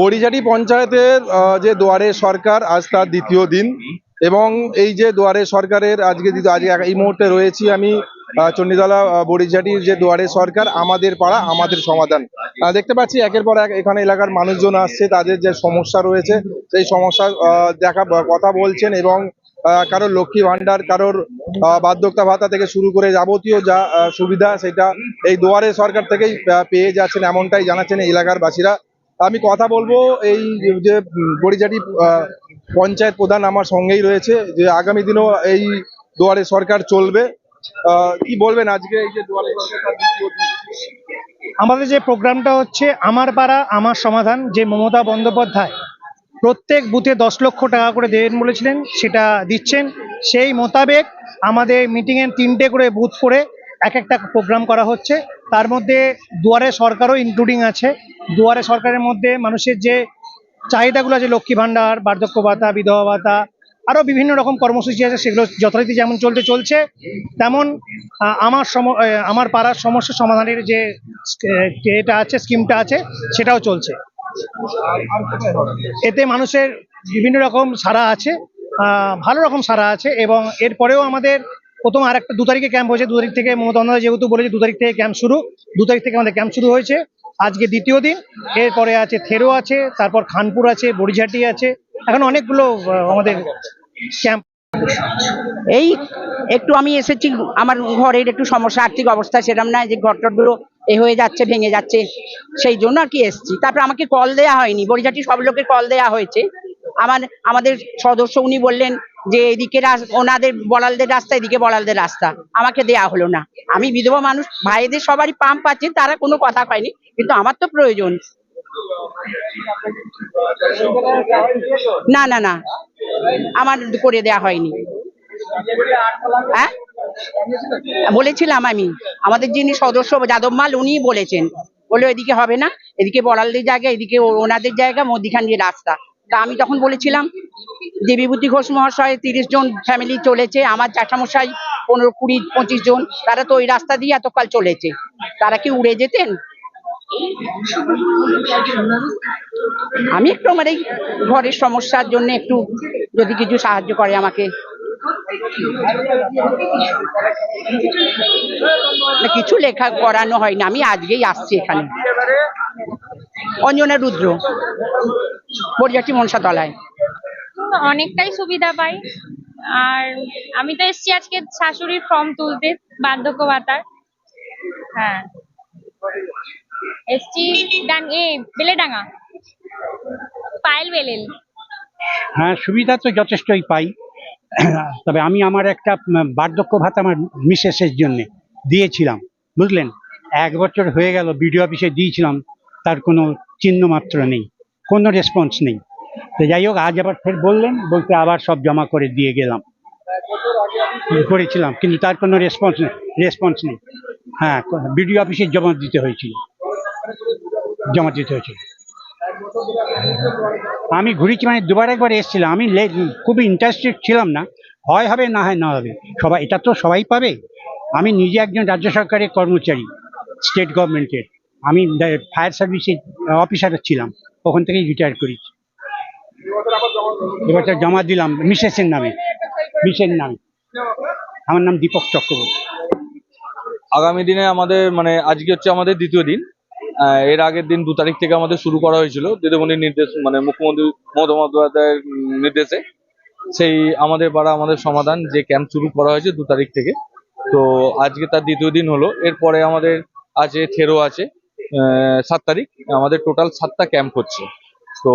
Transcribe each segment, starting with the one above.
বড়িঝাটি পঞ্চায়েতের যে দুয়ারে সরকার আজ তার দ্বিতীয় দিন এবং এই যে দুয়ারে সরকারের আজকে আজকে এই মুহূর্তে রয়েছি আমি চণ্ডীতলা বড়িঝাটির যে দুয়ারে সরকার, আমাদের পাড়া, আমাদের সমাধান। দেখতে পাচ্ছি একের পর এক এখানে এলাকার মানুষজন আসছে, তাদের যে সমস্যা রয়েছে, সেই সমস্যা দেখা, কথা বলছেন এবং কারোর লক্ষ্মী ভান্ডার কারোর বার্ধক্য ভাতা থেকে শুরু করে যাবতীয় যা সুবিধা, সেটা এই দুয়ারে সরকার থেকেই পেয়ে যাচ্ছেন, এমনটাই জানাচ্ছেন এলাকার বাসীরা আমি কথা বলব এই যে আহ, পঞ্চায়েত প্রধান আমার সঙ্গেই রয়েছে যে আগামী দিনেও এই দুয়ারে সরকার চলবে। কি বলবেন আজকে এই যে দুয়ারে? আমাদের যে প্রোগ্রামটা হচ্ছে আমার পাড়া আমার সমাধান যে মমতা বন্দ্যোপাধ্যায় প্রত্যেক বুথে দশ লক্ষ টাকা করে দেবেন বলেছিলেন সেটা দিচ্ছেন। সেই মোতাবেক আমাদের মিটিংয়ে তিনটে করে বুথ করে এক একটা প্রোগ্রাম করা হচ্ছে। তার মধ্যে দুয়ারে সরকারও ইনক্লুডিং আছে। দুয়ারে সরকারের মধ্যে মানুষের যে চাহিদাগুলো আছে, লক্ষ্মী ভাণ্ডার, বার্ধক্য ভাতা, বিধবা ভাতা আরও বিভিন্ন রকম কর্মসূচি আছে, সেগুলো যথারীতি যেমন চলতে চলছে, তেমন আমার সম আমার পাড়ার সমস্যা সমাধানের যে এটা আছে, স্কিমটা আছে, সেটাও চলছে। এতে মানুষের বিভিন্ন রকম সারা আছে ভালো রকম সারা আছে এবং এরপরেও আমাদের প্রথম আর একটা দু তারিখে ক্যাম্প হয়েছে, দু তারিখ থেকে মমতা যেহেতু বলেছে, দু তারিখ থেকে ক্যাম্প শুরু, দু তারিখ থেকে আমাদের ক্যাম্প শুরু হয়েছে। আজকে দ্বিতীয় দিন, এরপরে আছে থেরো আছে, তারপর খানপুর আছে, বড়িঝাটি আছে, এখন অনেকগুলো আমাদের ক্যাম্প এই একটু আমি এসেছি, আমার ঘরের একটু সমস্যা, আর্থিক অবস্থা সেরকম না যে ঘর টরগুলো এ হয়ে যাচ্ছে, ভেঙে যাচ্ছে, সেই জন্য আর কি এসছি। তারপর আমাকে কল দেয়া হয়নি, বড়িঝাটি সব লোকের কল দেয়া হয়েছে। আমার, আমাদের সদস্য উনি বললেন যে এদিকে ওনাদের বড়ালদের রাস্তা, এদিকে বড়ালদের রাস্তা। আমাকে দেয়া হলো না। আমি বিধবা মানুষ, ভাইদের সবারই পাম্প আছে, তারা কোনো কথা কয়নি, কিন্তু আমার তো প্রয়োজন। না না না, আমার করে দেয়া হয়নি। হ্যাঁ? বলেছিলাম আমি। আমাদের যিনি সদস্য যাদব মাল, উনিই বলেছেন। বলে এদিকে হবে না, এদিকে বড়ালদের জায়গা, এদিকে ওনাদের জায়গা, মধ্যিখান দিয়ে রাস্তা। তা আমি তখন বলেছিলাম যে বিভূতি ঘোষ মহাশয় তিরিশ জন ফ্যামিলি চলেছে, আমার জ্যাঠামশাই পনেরো, কুড়ি, পঁচিশ জন, তারা তো ওই রাস্তা দিয়ে এতকাল চলেছে। তারা কি উড়ে যেতেন? আমি একটু আমার এই ঘরের সমস্যার জন্য একটু যদি কিছু সাহায্য করে আমাকে। কিছু লেখা করানো হয়নি, আমি আজকেই আসছি এখানে। অঞ্জনা রুদ্র। বরিয়াটি মনসাতলায়? অনেকটাই সুবিধা পাই। আর আমি তো এসছি আজকে শাশুড়ির ফর্ম তুলতে বার্ধক্য ভাতার হ্যাঁ। এসছি ডান এ বেলেডাঙ্গা। পায়েল বেলেল। হ্যাঁ সুবিধা তো যথেষ্টই পাই। তবে আমি আমার একটা বার্ধক্য ভাতা আমার মিসেসের জন্য দিয়েছিলাম বুঝলেন? এক বছর হয়ে গেল বিডিও অফিসে দিয়েছিলাম তার কোনো চিহ্ন মাত্র নেই। কোনো রেসপন্স নেই। তো যাই হোক আজ আবার ফের বললেন, বলতে আবার সব জমা করে দিয়ে গেলাম। করেছিলাম, কিন্তু তার কোনো রেসপন্স রেসপন্স নেই। হ্যাঁ বিডিও অফিসে জমা দিতে হয়েছিল। জমা দিতে হয়েছিল। আমি ঘুরেছি মানে দুবার একবার এসেছিলাম। আমি খুবই ইন্টারেস্টেড ছিলাম না। হয় হবে, না হয়, না হবে। সবাই, এটা তো সবাই পাবে। আমি নিজে একজন রাজ্য সরকারের কর্মচারী স্টেট গভর্নমেন্টের আমি ফায়ার সার্ভিসের অফিসার ছিলাম। ওখান থেকেই রিটায়ার করেছি। এবছর জমা দিলাম মিসেসের নামে। মিসের নামে। আমার নাম দীপক চক্রবর্তী। আগামী দিনে আমাদের মানে আজকে হচ্ছে আমাদের দ্বিতীয় দিন। এর আগের দিন দু তারিখ থেকে আমাদের শুরু করা হয়েছিল। দিদিমণির নির্দেশ মানে মুখ্যমন্ত্রী মমতা বন্দ্যোপাধ্যায়ের নির্দেশে সেই আমাদের পাড়া আমাদের সমাধান যে ক্যাম্প শুরু করা হয়েছে দু তারিখ থেকে। তো আজকে তার দ্বিতীয় দিন হলো। এরপরে আমাদের আছে, থেরো আছে। সাত তারিখ। আমাদের টোটাল সাতটা ক্যাম্প হচ্ছে। তো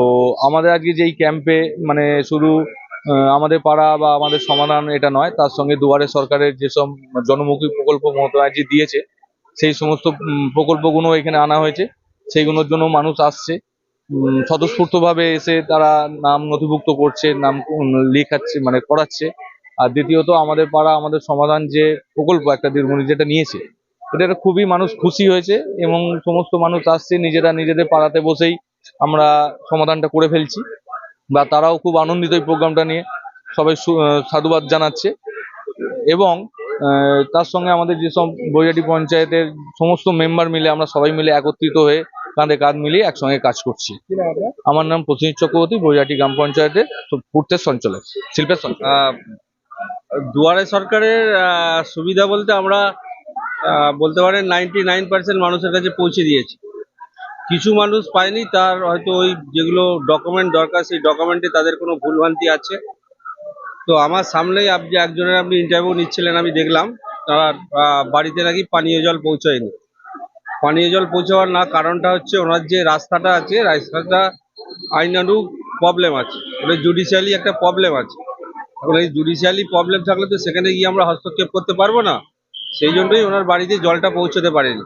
আমাদের আজকে যেই ক্যাম্পে মানে শুধু আমাদের পাড়া বা আমাদের সমাধান এটা নয়, তার সঙ্গে দুয়ারে সরকারের যেসব জনমুখী প্রকল্প মমতা ব্যানার্জি দিয়েছে, সেই সমস্ত প্রকল্পগুলো এখানে আনা হয়েছে। সেইগুলোর জন্য মানুষ আসছে। স্বতঃস্ফূর্তভাবে এসে তারা নাম নথিভুক্ত করছে, নাম লেখাচ্ছে মানে করাচ্ছে। আর দ্বিতীয়ত আমাদের পাড়া, আমাদের সমাধান যে প্রকল্প, একটা দীর্ঘ যেটা নিয়েছে এটা খুবই মানুষ খুশি হয়েছে এবং সমস্ত মানুষ আসছে নিজেরা নিজেদের পাড়াতে বসেই আমরা সমাধানটা করে ফেলছি বা তারাও খুব আনন্দিত এই প্রোগ্রামটা নিয়ে সবাই সু- সাধুবাদ জানাচ্ছে এবং আহ, তার সঙ্গে আমাদের যেসব বৈরাটি পঞ্চায়েতের সমস্ত মেম্বার মিলে আমরা সবাই মিলে একত্রিত হয়ে কাঁধে কাঁধ মিলিয়ে একসঙ্গে কাজ করছি? আমার নাম প্রসেনজিৎ চক্রবর্তী বৈরাটি গ্রাম পঞ্চায়েতের পূর্তের সঞ্চালক শিল্পের দুয়ারে সরকারের আহ, সুবিধা বলতে আমরা বলতে পারেন নাইনটি নাইন পার্সেন্ট মানুষের কাছে পৌঁছে দিয়েছি। কিছু মানুষ পায়নি, তার হয়তো ওই যেগুলো ডকুমেন্ট দরকার, সেই ডকুমেন্টে তাদের কোনো ভুলভ্রান্তি আছে। তো আমার সামনেই আপনি একজনের আপনি ইন্টারভিউ নিচ্ছিলেন, আমি দেখলাম, তার বাড়িতে নাকি পানীয় জল পৌঁছায়নি। পানীয় জল পৌঁছাবার না কারণটা হচ্ছে ওনার যে রাস্তাটা আছে, রাস্তাটা আইনানুগ প্রবলেম আছে। ওটা জুডিশিয়ালি একটা প্রবলেম আছে। এই জুডিশিয়ালি প্রবলেম থাকলে তো সেখানে গিয়ে আমরা হস্তক্ষেপ করতে পারব না। সেই জন্যই ওনার বাড়িতে জলটা পৌঁছতে পারেনি।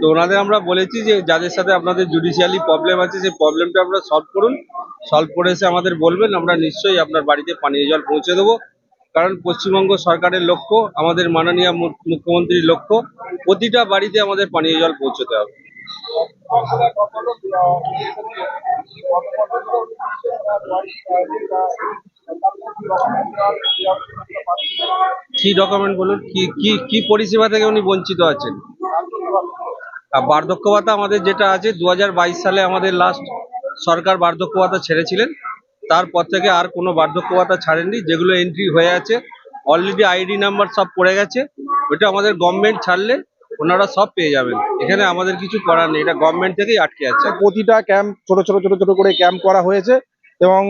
তো ওনাদের আমরা বলেছি যে যাদের সাথে আপনাদের জুডিশিয়ালি প্রবলেম আছে, সেই প্রবলেমটা আপনারা সলভ করুন। সলভ করে এসে আমাদের বলবেন, আমরা নিশ্চয়ই আপনার বাড়িতে পানীয় জল পৌঁছে দেবো। কারণ পশ্চিমবঙ্গ সরকারের লক্ষ্য, আমাদের মাননীয় মুখ্যমন্ত্রীর লক্ষ্য, প্রতিটা বাড়িতে আমাদের পানীয় জল পৌঁছতে হবে। কি ডকুমেন্ট বলুন? কি কি কি পরিষেবা থেকে উনি বঞ্চিত আছেন? বার্ধক্য ভাতা আমাদের যেটা আছে দু হাজার বাইশ সালে আমাদের লাস্ট সরকার বার্ধক্য ভাতা ছেড়েছিলেন। তারপর থেকে আর কোনো বার্ধক্য ভাতা ছাড়েননি, যেগুলো এন্ট্রি হয়ে আছে। অলরেডি আইডি নাম্বার সব পড়ে গেছে। ওটা আমাদের গভর্নমেন্ট ছাড়লে ওনারা সব পেয়ে যাবেন। এখানে আমাদের কিছু করার নেই, এটা গভর্নমেন্ট থেকেই আটকে আছে। প্রতিটা ক্যাম্প ছোট ছোট ছোট ছোট করে ক্যাম্প করা হয়েছে। এবং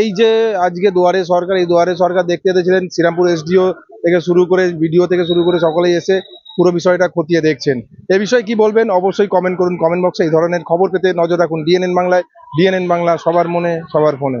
এই যে আজকে দুয়ারে সরকার, এই দুয়ারে সরকার দেখতে এসেছিলেন, শ্রীরামপুর এসডিও থেকে শুরু করে ভিডিও থেকে শুরু করে সকলেই এসে পুরো বিষয়টা খতিয়ে দেখছেন। এ বিষয়ে কি বলবেন? অবশ্যই কমেন্ট করুন কমেন্ট বক্সে এই ধরনের খবর পেতে নজর রাখুন। ডিএনএন বাংলায় ডিএনএন বাংলা সবার মনে, সবার ফোনে।